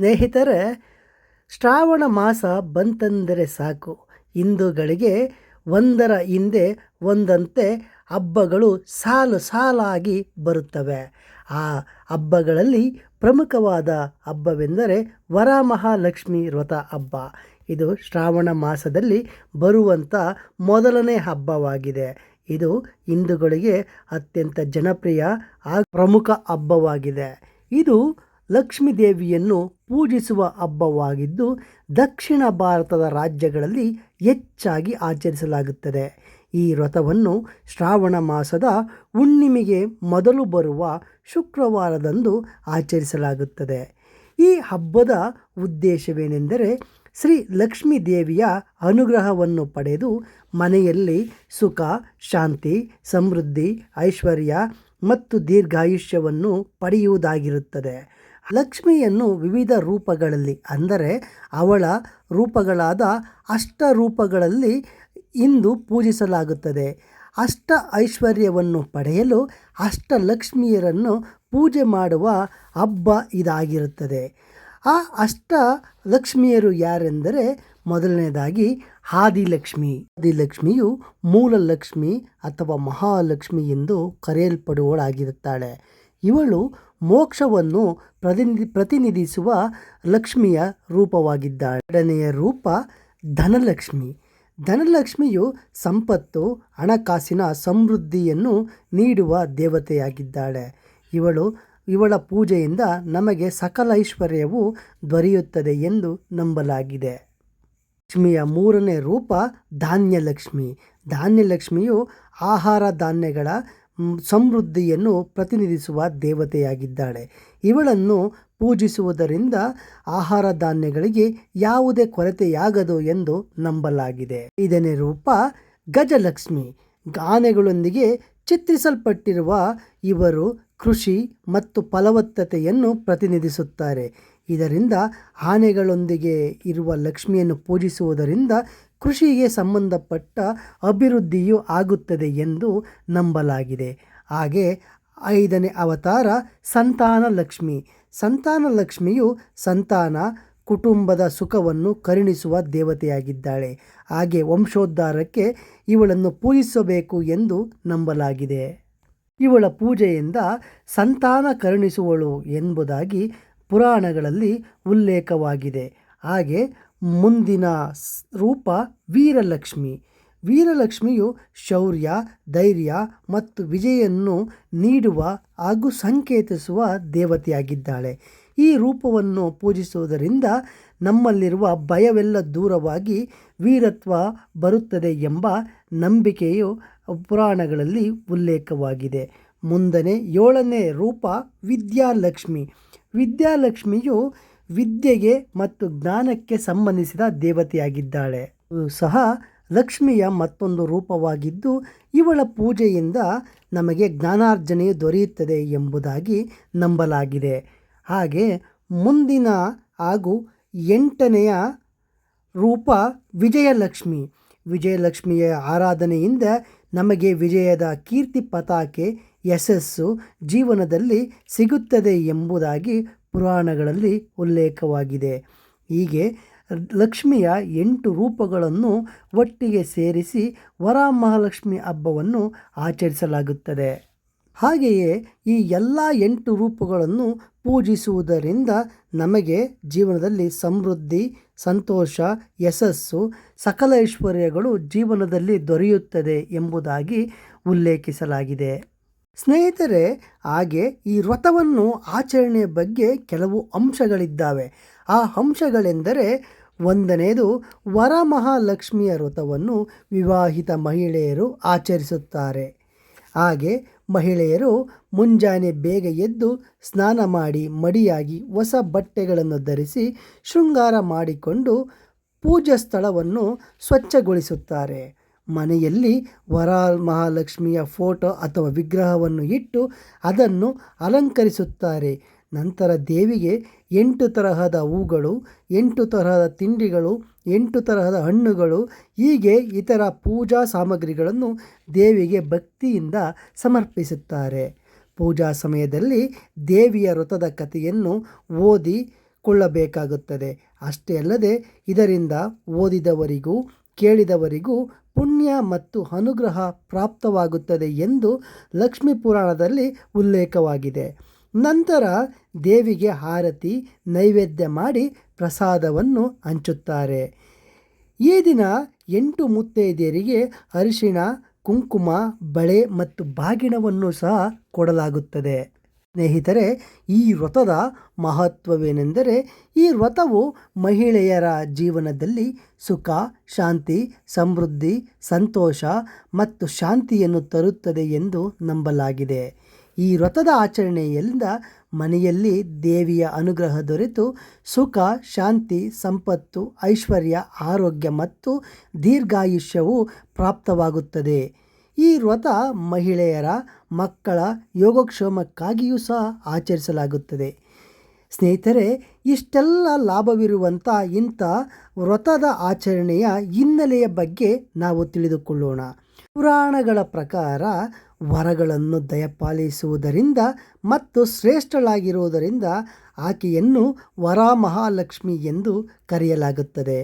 ಸ್ನೇಹಿತರೆ, ಶ್ರಾವಣ ಮಾಸ ಬಂತೆಂದರೆ ಸಾಕು. ಹಿಂದೂಗಳಿಗೆ ಒಂದರ ಹಿಂದೆ ಒಂದಂತೆ ಹಬ್ಬಗಳು ಸಾಲು ಸಾಲಾಗಿ ಬರುತ್ತವೆ. ಆ ಹಬ್ಬಗಳಲ್ಲಿ ಪ್ರಮುಖವಾದ ಹಬ್ಬವೆಂದರೆ ವರಮಹಾಲಕ್ಷ್ಮಿ ವ್ರತ ಹಬ್ಬ. ಇದು ಶ್ರಾವಣ ಮಾಸದಲ್ಲಿ ಬರುವಂಥ ಮೊದಲನೇ ಹಬ್ಬವಾಗಿದೆ. ಇದು ಹಿಂದೂಗಳಿಗೆ ಅತ್ಯಂತ ಜನಪ್ರಿಯ ಪ್ರಮುಖ ಹಬ್ಬವಾಗಿದೆ. ಇದು ಲಕ್ಷ್ಮೀ ದೇವಿಯನ್ನು ಪೂಜಿಸುವ ಹಬ್ಬವಾಗಿದ್ದು ದಕ್ಷಿಣ ಭಾರತದ ರಾಜ್ಯಗಳಲ್ಲಿ ಹೆಚ್ಚಾಗಿ ಆಚರಿಸಲಾಗುತ್ತದೆ. ಈ ವ್ರತವನ್ನು ಶ್ರಾವಣ ಮಾಸದ ಹುಣ್ಣಿಮೆಗೆ ಮೊದಲು ಬರುವ ಶುಕ್ರವಾರದಂದು ಆಚರಿಸಲಾಗುತ್ತದೆ. ಈ ಹಬ್ಬದ ಉದ್ದೇಶವೇನೆಂದರೆ ಶ್ರೀ ಲಕ್ಷ್ಮೀ ದೇವಿಯ ಅನುಗ್ರಹವನ್ನು ಪಡೆದು ಮನೆಯಲ್ಲಿ ಸುಖ, ಶಾಂತಿ, ಸಮೃದ್ಧಿ, ಐಶ್ವರ್ಯ ಮತ್ತು ದೀರ್ಘಾಯುಷ್ಯವನ್ನು ಪಡೆಯುವುದಾಗಿರುತ್ತದೆ. ಲಕ್ಷ್ಮಿಯನ್ನು ವಿವಿಧ ರೂಪಗಳಲ್ಲಿ, ಅಂದರೆ ಅವಳ ರೂಪಗಳಾದ ಅಷ್ಟ ರೂಪಗಳಲ್ಲಿ ಇಂದು ಪೂಜಿಸಲಾಗುತ್ತದೆ. ಅಷ್ಟ ಐಶ್ವರ್ಯವನ್ನು ಪಡೆಯಲು ಅಷ್ಟಲಕ್ಷ್ಮಿಯರನ್ನು ಪೂಜೆ ಮಾಡುವ ಹಬ್ಬ ಇದಾಗಿರುತ್ತದೆ. ಆ ಅಷ್ಟ ಲಕ್ಷ್ಮಿಯರು ಯಾರೆಂದರೆ ಮೊದಲನೇದಾಗಿ ಆದಿಲಕ್ಷ್ಮಿ. ಆದಿಲಕ್ಷ್ಮಿಯು ಮೂಲ ಲಕ್ಷ್ಮಿ ಅಥವಾ ಮಹಾಲಕ್ಷ್ಮಿ ಎಂದು ಕರೆಯಲ್ಪಡುವಳಾಗಿರುತ್ತಾಳೆ ಇವಳು ಮೋಕ್ಷವನ್ನು ಪ್ರತಿನಿಧಿ, ಪ್ರತಿನಿಧಿಸುವ ಲಕ್ಷ್ಮಿಯ ರೂಪವಾಗಿದ್ದಾಳೆ. ಎರಡನೆಯ ರೂಪ ಧನಲಕ್ಷ್ಮಿ. ಧನಲಕ್ಷ್ಮಿಯು ಸಂಪತ್ತು, ಹಣಕಾಸಿನ ಸಮೃದ್ಧಿಯನ್ನು ನೀಡುವ ದೇವತೆಯಾಗಿದ್ದಾಳೆ. ಇವಳು ಇವಳ ಪೂಜೆಯಿಂದ ನಮಗೆ ಸಕಲ ಐಶ್ವರ್ಯವು ದೊರೆಯುತ್ತದೆ ಎಂದು ನಂಬಲಾಗಿದೆ. ಲಕ್ಷ್ಮಿಯ ಮೂರನೇ ರೂಪ ಧಾನ್ಯಲಕ್ಷ್ಮಿ. ಧಾನ್ಯಲಕ್ಷ್ಮಿಯು ಆಹಾರ ಧಾನ್ಯಗಳ ಸಮೃದ್ಧಿಯನ್ನು ಪ್ರತಿನಿಧಿಸುವ ದೇವತೆಯಾಗಿದ್ದಾಳೆ. ಇವಳನ್ನು ಪೂಜಿಸುವುದರಿಂದ ಆಹಾರ ಧಾನ್ಯಗಳಿಗೆ ಯಾವುದೇ ಕೊರತೆಯಾಗದು ಎಂದು ನಂಬಲಾಗಿದೆ. ಇದನೇ ರೂಪ ಗಜಲಕ್ಷ್ಮಿ. ಆನೆಗಳೊಂದಿಗೆ ಚಿತ್ರಿಸಲ್ಪಟ್ಟಿರುವ ಇವರು ಕೃಷಿ ಮತ್ತು ಫಲವತ್ತತೆಯನ್ನು ಪ್ರತಿನಿಧಿಸುತ್ತಾರೆ. ಇದರಿಂದ ಆನೆಗಳೊಂದಿಗೆ ಇರುವ ಲಕ್ಷ್ಮಿಯನ್ನು ಪೂಜಿಸುವುದರಿಂದ ಕೃಷಿಗೆ ಸಂಬಂಧಪಟ್ಟ ಅಭಿವೃದ್ಧಿಯು ಆಗುತ್ತದೆ ಎಂದು ನಂಬಲಾಗಿದೆ. ಹಾಗೆ ಐದನೇ ಅವತಾರ ಸಂತಾನ ಲಕ್ಷ್ಮಿ. ಸಂತಾನ ಲಕ್ಷ್ಮಿಯು ಸಂತಾನ, ಕುಟುಂಬದ ಸುಖವನ್ನು ಕರುಣಿಸುವ ದೇವತೆಯಾಗಿದ್ದಾಳೆ. ಹಾಗೆ ವಂಶೋದ್ಧಾರಕ್ಕೆ ಇವಳನ್ನು ಪೂಜಿಸಬೇಕು ಎಂದು ನಂಬಲಾಗಿದೆ. ಇವಳ ಪೂಜೆಯಿಂದ ಸಂತಾನ ಕರುಣಿಸುವಳು ಎಂಬುದಾಗಿ ಪುರಾಣಗಳಲ್ಲಿ ಉಲ್ಲೇಖವಾಗಿದೆ. ಹಾಗೆ ಮುಂದಿನ ರೂಪ ವೀರಲಕ್ಷ್ಮಿ. ವೀರಲಕ್ಷ್ಮಿಯು ಶೌರ್ಯ, ಧೈರ್ಯ ಮತ್ತು ವಿಜಯನ್ನು ನೀಡುವ ಹಾಗೂ ಸಂಕೇತಿಸುವ ದೇವತೆಯಾಗಿದ್ದಾಳೆ. ಈ ರೂಪವನ್ನು ಪೂಜಿಸುವುದರಿಂದ ನಮ್ಮಲ್ಲಿರುವ ಭಯವೆಲ್ಲ ದೂರವಾಗಿ ವೀರತ್ವ ಬರುತ್ತದೆ ಎಂಬ ನಂಬಿಕೆಯು ಪುರಾಣಗಳಲ್ಲಿ ಉಲ್ಲೇಖವಾಗಿದೆ. ಮುಂದನೆ ಏಳನೇ ರೂಪ ವಿದ್ಯಾಲಕ್ಷ್ಮಿ. ವಿದ್ಯಾಲಕ್ಷ್ಮಿಯು ವಿದ್ಯೆಗೆ ಮತ್ತು ಜ್ಞಾನಕ್ಕೆ ಸಂಬಂಧಿಸಿದ ದೇವತೆಯಾಗಿದ್ದಾಳೆ. ಸಹ ಲಕ್ಷ್ಮಿಯ ಮತ್ತೊಂದು ರೂಪವಾಗಿದ್ದು, ಇವಳ ಪೂಜೆಯಿಂದ ನಮಗೆ ಜ್ಞಾನಾರ್ಜನೆಯು ದೊರೆಯುತ್ತದೆ ಎಂಬುದಾಗಿ ನಂಬಲಾಗಿದೆ. ಹಾಗೆ ಮುಂದಿನ ಹಾಗೂ ಎಂಟನೆಯ ರೂಪ ವಿಜಯಲಕ್ಷ್ಮಿ. ವಿಜಯಲಕ್ಷ್ಮಿಯ ಆರಾಧನೆಯಿಂದ ನಮಗೆ ವಿಜಯದ ಕೀರ್ತಿ ಪತಾಕೆ, ಯಶಸ್ಸು ಜೀವನದಲ್ಲಿ ಸಿಗುತ್ತದೆ ಎಂಬುದಾಗಿ ಪುರಾಣಗಳಲ್ಲಿ ಉಲ್ಲೇಖವಾಗಿದೆ. ಹೀಗೆ ಲಕ್ಷ್ಮಿಯ ಎಂಟು ರೂಪಗಳನ್ನು ಒಟ್ಟಿಗೆ ಸೇರಿಸಿ ವರಮಹಾಲಕ್ಷ್ಮಿ ಹಬ್ಬವನ್ನು ಆಚರಿಸಲಾಗುತ್ತದೆ. ಹಾಗೆಯೇ ಈ ಎಲ್ಲ ಎಂಟು ರೂಪಗಳನ್ನು ಪೂಜಿಸುವುದರಿಂದ ನಮಗೆ ಜೀವನದಲ್ಲಿ ಸಮೃದ್ಧಿ, ಸಂತೋಷ, ಯಶಸ್ಸು, ಸಕಲ ಐಶ್ವರ್ಯಗಳು ಜೀವನದಲ್ಲಿ ದೊರೆಯುತ್ತದೆ ಎಂಬುದಾಗಿ ಉಲ್ಲೇಖಿಸಲಾಗಿದೆ. ಸ್ನೇಹಿತರೆ, ಹಾಗೆ ಈ ವ್ರತವನ್ನು ಆಚರಣೆಯ ಬಗ್ಗೆ ಕೆಲವು ಅಂಶಗಳಿದ್ದಾವೆ. ಆ ಅಂಶಗಳೆಂದರೆ ಒಂದನೆಯದು, ವರಮಹಾಲಕ್ಷ್ಮಿಯ ವ್ರತವನ್ನು ವಿವಾಹಿತ ಮಹಿಳೆಯರು ಆಚರಿಸುತ್ತಾರೆ. ಹಾಗೆ ಮಹಿಳೆಯರು ಮುಂಜಾನೆ ಬೇಗ ಎದ್ದು ಸ್ನಾನ ಮಾಡಿ ಮಡಿಯಾಗಿ ಹೊಸ ಬಟ್ಟೆಗಳನ್ನು ಧರಿಸಿ ಶೃಂಗಾರ ಮಾಡಿಕೊಂಡು ಪೂಜಾ ಸ್ಥಳವನ್ನು ಸ್ವಚ್ಛಗೊಳಿಸುತ್ತಾರೆ. ಮನೆಯಲ್ಲಿ ವರ ಮಹಾಲಕ್ಷ್ಮಿಯ ಫೋಟೋ ಅಥವಾ ವಿಗ್ರಹವನ್ನು ಇಟ್ಟು ಅದನ್ನು ಅಲಂಕರಿಸುತ್ತಾರೆ. ನಂತರ ದೇವಿಗೆ ಎಂಟು ತರಹದ ಹೂಗಳು, ಎಂಟು ತರಹದ ತಿಂಡಿಗಳು, ಎಂಟು ತರಹದ ಹಣ್ಣುಗಳು, ಹೀಗೆ ಇತರ ಪೂಜಾ ಸಾಮಗ್ರಿಗಳನ್ನು ದೇವಿಗೆ ಭಕ್ತಿಯಿಂದ ಸಮರ್ಪಿಸುತ್ತಾರೆ. ಪೂಜಾ ಸಮಯದಲ್ಲಿ ದೇವಿಯ ವ್ರತದ ಕಥೆಯನ್ನು ಓದಿ ಕೊಳ್ಳಬೇಕಾಗುತ್ತದೆ. ಅಷ್ಟೇ ಅಲ್ಲದೆ ಇದರಿಂದ ಓದಿದವರಿಗೂ, ಕೇಳಿದವರಿಗೂ ಪುಣ್ಯ ಮತ್ತು ಅನುಗ್ರಹ ಪ್ರಾಪ್ತವಾಗುತ್ತದೆ ಎಂದು ಲಕ್ಷ್ಮೀ ಪುರಾಣದಲ್ಲಿ ಉಲ್ಲೇಖವಾಗಿದೆ. ನಂತರ ದೇವಿಗೆ ಆರತಿ, ನೈವೇದ್ಯ ಮಾಡಿ ಪ್ರಸಾದವನ್ನು ಹಂಚುತ್ತಾರೆ. ಈ ದಿನ ಎಂಟು ಮುತ್ತೈದೆಯರಿಗೆ ಅರಿಶಿಣ, ಕುಂಕುಮ, ಬಳೆ ಮತ್ತು ಬಾಗಿಣವನ್ನು ಸಹ ಕೊಡಲಾಗುತ್ತದೆ. ಸ್ನೇಹಿತರೆ, ಈ ವ್ರತದ ಮಹತ್ವವೇನೆಂದರೆ, ಈ ವ್ರತವು ಮಹಿಳೆಯರ ಜೀವನದಲ್ಲಿ ಸುಖ, ಶಾಂತಿ, ಸಮೃದ್ಧಿ, ಸಂತೋಷ ಮತ್ತು ಶಾಂತಿಯನ್ನು ತರುತ್ತದೆ ಎಂದು ನಂಬಲಾಗಿದೆ. ಈ ವ್ರತದ ಆಚರಣೆಯಿಂದ ಮನೆಯಲ್ಲಿ ದೇವಿಯ ಅನುಗ್ರಹ ದೊರೆತು, ಸುಖ, ಶಾಂತಿ, ಸಂಪತ್ತು, ಐಶ್ವರ್ಯ, ಆರೋಗ್ಯ ಮತ್ತು ದೀರ್ಘಾಯುಷ್ಯವು ಪ್ರಾಪ್ತವಾಗುತ್ತದೆ. ಈ ವ್ರತ ಮಹಿಳೆಯರ ಮಕ್ಕಳ ಯೋಗಕ್ಷೇಮಕ್ಕಾಗಿಯೂ ಸಹ ಆಚರಿಸಲಾಗುತ್ತದೆ. ಸ್ನೇಹಿತರೆ, ಇಷ್ಟೆಲ್ಲ ಲಾಭವಿರುವಂಥ ಇಂಥ ವ್ರತದ ಆಚರಣೆಯ ಹಿನ್ನೆಲೆಯ ಬಗ್ಗೆ ನಾವು ತಿಳಿದುಕೊಳ್ಳೋಣ. ಪುರಾಣಗಳ ಪ್ರಕಾರ ವರಗಳನ್ನು ದಯಪಾಲಿಸುವುದರಿಂದ ಮತ್ತು ಶ್ರೇಷ್ಠಳಾಗಿರುವುದರಿಂದ ಆಕೆಯನ್ನು ವರಾಮಹಾಲಕ್ಷ್ಮಿ ಎಂದು ಕರೆಯಲಾಗುತ್ತದೆ.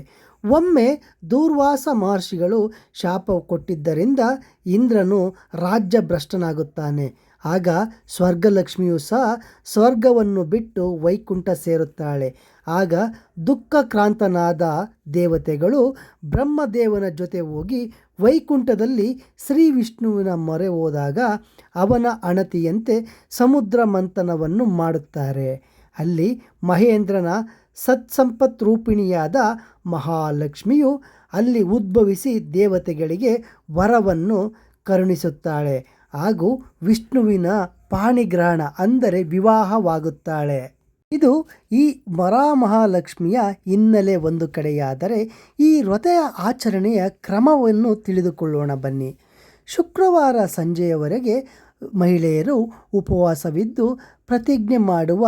ಒಮ್ಮೆ ದೂರ್ವಾಸ ಮಹರ್ಷಿಗಳು ಶಾಪ ಕೊಟ್ಟಿದ್ದರಿಂದ ಇಂದ್ರನು ರಾಜ್ಯ ಭ್ರಷ್ಟನಾಗುತ್ತಾನೆ ಆಗ ಸ್ವರ್ಗಲಕ್ಷ್ಮಿಯು ಸಹ ಸ್ವರ್ಗವನ್ನು ಬಿಟ್ಟು ವೈಕುಂಠ ಸೇರುತ್ತಾಳೆ. ಆಗ ದುಃಖಕ್ರಾಂತನಾದ ದೇವತೆಗಳು ಬ್ರಹ್ಮದೇವನ ಜೊತೆ ಹೋಗಿ ವೈಕುಂಠದಲ್ಲಿ ಶ್ರೀ ವಿಷ್ಣುವಿನ ಮೊರೆ ಹೋದಾಗ ಅವನ ಅಣತಿಯಂತೆ ಸಮುದ್ರ ಮಂಥನವನ್ನು ಮಾಡುತ್ತಾರೆ. ಅಲ್ಲಿ ಮಹೇಂದ್ರನ ಸತ್ಸಂಪತ್ ರೂಪಿಣಿಯಾದ ಮಹಾಲಕ್ಷ್ಮಿಯು ಅಲ್ಲಿ ಉದ್ಭವಿಸಿ ದೇವತೆಗಳಿಗೆ ವರವನ್ನು ಕರುಣಿಸುತ್ತಾಳೆ. ಹಾಗೂ ವಿಷ್ಣುವಿನ ಪಾಣಿಗ್ರಹಣ ಅಂದರೆ ವಿವಾಹವಾಗುತ್ತಾಳೆ. ಇದು ಈ ವರಾಮಹಾಲಕ್ಷ್ಮಿಯ ಹಿನ್ನೆಲೆ ಒಂದು ಕಡೆಯಾದರೆ ಈ ವ್ರತೆಯ ಆಚರಣೆಯ ಕ್ರಮವನ್ನು ತಿಳಿದುಕೊಳ್ಳೋಣ ಬನ್ನಿ. ಶುಕ್ರವಾರ ಸಂಜೆಯವರೆಗೆ ಮಹಿಳೆಯರು ಉಪವಾಸವಿದ್ದು ಪ್ರತಿಜ್ಞೆ ಮಾಡುವ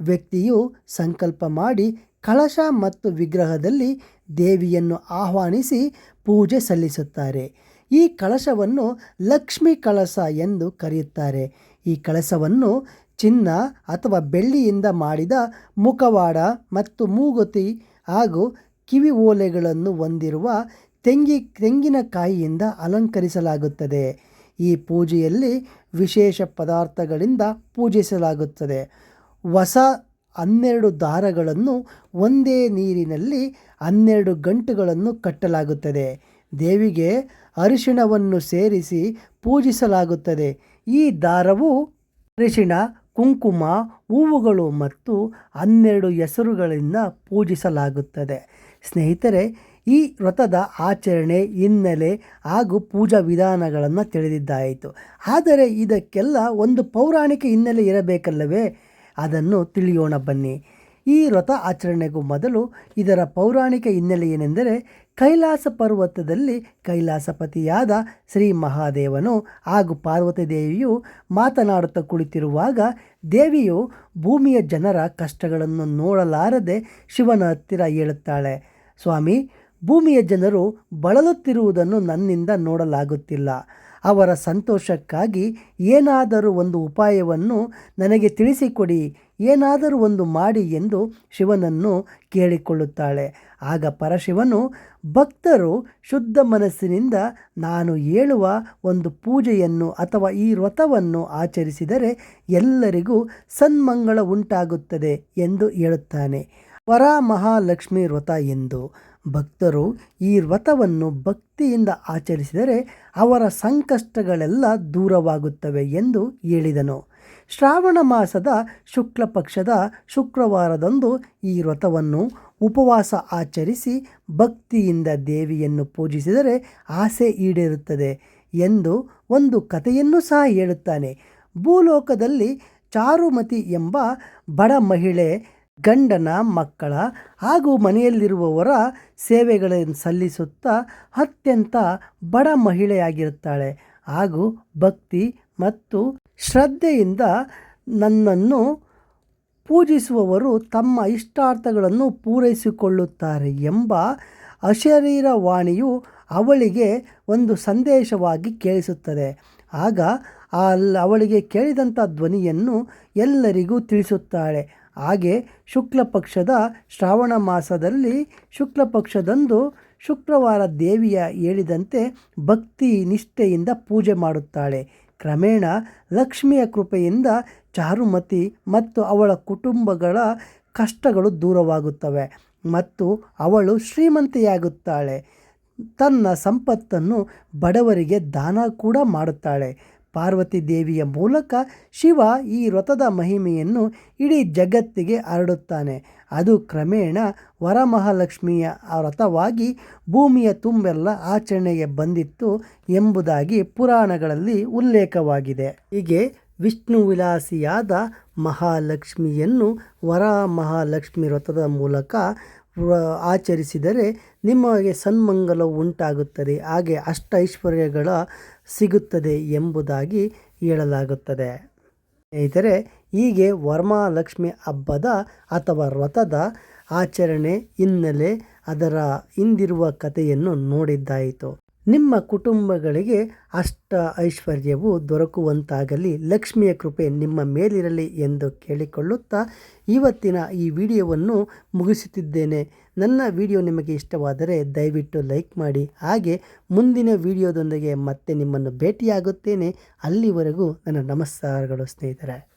ವ್ಯಕ್ತಿಯು ಸಂಕಲ್ಪ ಮಾಡಿ ಕಳಶ ಮತ್ತು ವಿಗ್ರಹದಲ್ಲಿ ದೇವಿಯನ್ನು ಆಹ್ವಾನಿಸಿ ಪೂಜೆ ಸಲ್ಲಿಸುತ್ತಾರೆ. ಈ ಕಳಶವನ್ನು ಲಕ್ಷ್ಮಿ ಕಳಶ ಎಂದು ಕರೆಯುತ್ತಾರೆ. ಈ ಕಳಶವನ್ನು ಚಿನ್ನ ಅಥವಾ ಬೆಳ್ಳಿಯಿಂದ ಮಾಡಿದ ಮುಖವಾಡ ಮತ್ತು ಮೂಗುತಿ ಹಾಗೂ ಕಿವಿ ಓಲೆಗಳನ್ನು ಹೊಂದಿರುವ ತೆಂಗಿ ತೆಂಗಿನಕಾಯಿಯಿಂದ ಅಲಂಕರಿಸಲಾಗುತ್ತದೆ. ಈ ಪೂಜೆಯಲ್ಲಿ ವಿಶೇಷ ಪದಾರ್ಥಗಳಿಂದ ಪೂಜಿಸಲಾಗುತ್ತದೆ. ಹೊಸ ಹನ್ನೆರಡು ದಾರಗಳನ್ನು ಒಂದೇ ನೀರಿನಲ್ಲಿ ಹನ್ನೆರಡು ಗಂಟುಗಳನ್ನು ಕಟ್ಟಲಾಗುತ್ತದೆ. ದೇವಿಗೆ ಅರಿಶಿಣವನ್ನು ಸೇರಿಸಿ ಪೂಜಿಸಲಾಗುತ್ತದೆ. ಈ ದಾರವು ಅರಿಶಿಣ, ಕುಂಕುಮ, ಹೂವುಗಳು ಮತ್ತು ಹನ್ನೆರಡು ಹೆಸರುಗಳಿಂದ ಪೂಜಿಸಲಾಗುತ್ತದೆ. ಸ್ನೇಹಿತರೆ ಈ ವ್ರತದ ಆಚರಣೆ ಹಿನ್ನೆಲೆ ಹಾಗೂ ಪೂಜಾ ವಿಧಾನಗಳನ್ನು ತಿಳಿದಿದ್ದಾಯಿತು. ಆದರೆ ಇದಕ್ಕೆಲ್ಲ ಒಂದು ಪೌರಾಣಿಕ ಹಿನ್ನೆಲೆ ಇರಬೇಕಲ್ಲವೇ? ಅದನ್ನು ತಿಳಿಯೋಣ ಬನ್ನಿ. ಈ ವ್ರತ ಆಚರಣೆಗೂ ಮೊದಲು ಇದರ ಪೌರಾಣಿಕ ಹಿನ್ನೆಲೆ ಏನೆಂದರೆ, ಕೈಲಾಸ ಪರ್ವತದಲ್ಲಿ ಕೈಲಾಸಪತಿಯಾದ ಶ್ರೀ ಮಹಾದೇವನು ಹಾಗೂ ಪಾರ್ವತಿ ದೇವಿಯು ಮಾತನಾಡುತ್ತಾ ಕುಳಿತಿರುವಾಗ ದೇವಿಯು ಭೂಮಿಯ ಜನರ ಕಷ್ಟಗಳನ್ನು ನೋಡಲಾರದೆ ಶಿವನ ಹತ್ತಿರ ಹೇಳುತ್ತಾಳೆ ಸ್ವಾಮಿ ಭೂಮಿಯ ಜನರು ಬಳಲುತ್ತಿರುವುದನ್ನು ನನ್ನಿಂದ ನೋಡಲಾಗುತ್ತಿಲ್ಲ. ಅವರ ಸಂತೋಷಕ್ಕಾಗಿ ಏನಾದರೂ ಒಂದು ಉಪಾಯವನ್ನು ನನಗೆ ತಿಳಿಸಿಕೊಡಿ, ಏನಾದರೂ ಒಂದು ಮಾಡಿ ಎಂದು ಶಿವನನ್ನು ಕೇಳಿಕೊಳ್ಳುತ್ತಾಳೆ. ಆಗ ಪರಶಿವನು, ಭಕ್ತರು ಶುದ್ಧ ಮನಸ್ಸಿನಿಂದ ನಾನು ಹೇಳುವ ಒಂದು ಪೂಜೆಯನ್ನು ಅಥವಾ ಈ ವ್ರತವನ್ನು ಆಚರಿಸಿದರೆ ಎಲ್ಲರಿಗೂ ಸನ್ಮಂಗಳ ಉಂಟಾಗುತ್ತದೆ ಎಂದು ಹೇಳುತ್ತಾನೆ. ವರ ಮಹಾಲಕ್ಷ್ಮಿ ವ್ರತ ಎಂದು. ಭಕ್ತರು ಈ ವ್ರತವನ್ನು ಭಕ್ತಿಯಿಂದ ಆಚರಿಸಿದರೆ ಅವರ ಸಂಕಷ್ಟಗಳೆಲ್ಲ ದೂರವಾಗುತ್ತವೆ ಎಂದು ಹೇಳಿದನು. ಶ್ರಾವಣ ಮಾಸದ ಶುಕ್ಲ ಪಕ್ಷದ ಶುಕ್ರವಾರದಂದು ಈ ವ್ರತವನ್ನು ಉಪವಾಸ ಆಚರಿಸಿ ಭಕ್ತಿಯಿಂದ ದೇವಿಯನ್ನು ಪೂಜಿಸಿದರೆ ಆಸೆ ಈಡೇರುತ್ತದೆ ಎಂದು ಒಂದು ಕಥೆಯನ್ನು ಸಹ ಹೇಳುತ್ತಾನೆ. ಭೂಲೋಕದಲ್ಲಿ ಚಾರುಮತಿ ಎಂಬ ಬಡ ಮಹಿಳೆ ಗಂಡನ ಮಕ್ಕಳ ಹಾಗೂ ಮನೆಯಲ್ಲಿರುವವರ ಸೇವೆಗಳನ್ನು ಸಲ್ಲಿಸುತ್ತಾ ಅತ್ಯಂತ ಬಡ ಮಹಿಳೆಯಾಗಿರುತ್ತಾಳೆ. ಹಾಗೂ ಭಕ್ತಿ ಮತ್ತು ಶ್ರದ್ಧೆಯಿಂದ ನನ್ನನ್ನು ಪೂಜಿಸುವವರು ತಮ್ಮ ಇಷ್ಟಾರ್ಥಗಳನ್ನು ಪೂರೈಸಿಕೊಳ್ಳುತ್ತಾರೆ ಎಂಬ ಅಶರೀರವಾಣಿಯು ಅವಳಿಗೆ ಒಂದು ಸಂದೇಶವಾಗಿ ಕೇಳಿಸುತ್ತದೆ. ಆಗ ಆ ಅವಳಿಗೆ ಕೇಳಿದಂಥ ಧ್ವನಿಯನ್ನು ಎಲ್ಲರಿಗೂ ತಿಳಿಸುತ್ತಾಳೆ. ಹಾಗೆ ಶುಕ್ಲ ಪಕ್ಷದ ಶ್ರಾವಣ ಮಾಸದಲ್ಲಿ ಶುಕ್ಲ ಪಕ್ಷದಂದು ಶುಕ್ರವಾರ ದೇವಿಯ ಹೇಳಿದಂತೆ ಭಕ್ತಿ ನಿಷ್ಠೆಯಿಂದ ಪೂಜೆ ಮಾಡುತ್ತಾಳೆ. ಕ್ರಮೇಣ ಲಕ್ಷ್ಮಿಯ ಕೃಪೆಯಿಂದ ಚಾರುಮತಿ ಮತ್ತು ಅವಳ ಕುಟುಂಬಗಳ ಕಷ್ಟಗಳು ದೂರವಾಗುತ್ತವೆ ಮತ್ತು ಅವಳು ಶ್ರೀಮಂತೆಯಾಗುತ್ತಾಳೆ. ತನ್ನ ಸಂಪತ್ತನ್ನು ಬಡವರಿಗೆ ದಾನ ಕೂಡ ಮಾಡುತ್ತಾಳೆ. ಪಾರ್ವತಿ ದೇವಿಯ ಮೂಲಕ ಶಿವ ಈ ವ್ರತದ ಮಹಿಮೆಯನ್ನು ಇಡೀ ಜಗತ್ತಿಗೆ ಹರಡುತ್ತಾನೆ. ಅದು ಕ್ರಮೇಣ ವರಮಹಾಲಕ್ಷ್ಮಿಯ ವ್ರತವಾಗಿ ಭೂಮಿಯ ತುಂಬೆಲ್ಲ ಆಚರಣೆಗೆ ಬಂದಿತ್ತು ಎಂಬುದಾಗಿ ಪುರಾಣಗಳಲ್ಲಿ ಉಲ್ಲೇಖವಾಗಿದೆ. ಹೀಗೆ ವಿಷ್ಣು ವಿಲಾಸಿಯಾದ ಮಹಾಲಕ್ಷ್ಮಿಯನ್ನು ವರ ಮಹಾಲಕ್ಷ್ಮಿ ವ್ರತದ ಮೂಲಕ ಆಚರಿಸಿದರೆ ನಿಮಗೆ ಸನ್ಮಂಗಲ ಉಂಟಾಗುತ್ತದೆ, ಹಾಗೆ ಅಷ್ಟ ಐಶ್ವರ್ಯಗಳ ಸಿಗುತ್ತದೆ ಎಂಬುದಾಗಿ ಹೇಳಲಾಗುತ್ತದೆ. ಸ್ನೇಹಿತರೆ, ಹೀಗೆ ವರಮಹಾಲಕ್ಷ್ಮಿ ಹಬ್ಬದ ಅಥವಾ ವ್ರತದ ಆಚರಣೆ ಹಿನ್ನೆಲೆ ಅದರ ಹಿಂದಿರುವ ಕಥೆಯನ್ನು ನೋಡಿದ್ದಾಯಿತು. ನಿಮ್ಮ ಕುಟುಂಬಗಳಿಗೆ ಅಷ್ಟ ಐಶ್ವರ್ಯವು ದೊರಕುವಂತಾಗಲಿ, ಲಕ್ಷ್ಮಿಯ ಕೃಪೆ ನಿಮ್ಮ ಮೇಲಿರಲಿ ಎಂದು ಕೇಳಿಕೊಳ್ಳುತ್ತಾ ಇವತ್ತಿನ ಈ ವಿಡಿಯೋವನ್ನು ಮುಗಿಸುತ್ತಿದ್ದೇನೆ. ನನ್ನ ವಿಡಿಯೋ ನಿಮಗೆ ಇಷ್ಟವಾದರೆ ದಯವಿಟ್ಟು ಲೈಕ್ ಮಾಡಿ. ಹಾಗೆ ಮುಂದಿನ ವಿಡಿಯೋದೊಂದಿಗೆ ಮತ್ತೆ ನಿಮ್ಮನ್ನು ಭೇಟಿಯಾಗುತ್ತೇನೆ. ಅಲ್ಲಿವರೆಗೂ ನನ್ನ ನಮಸ್ಕಾರಗಳು ಸ್ನೇಹಿತರೆ.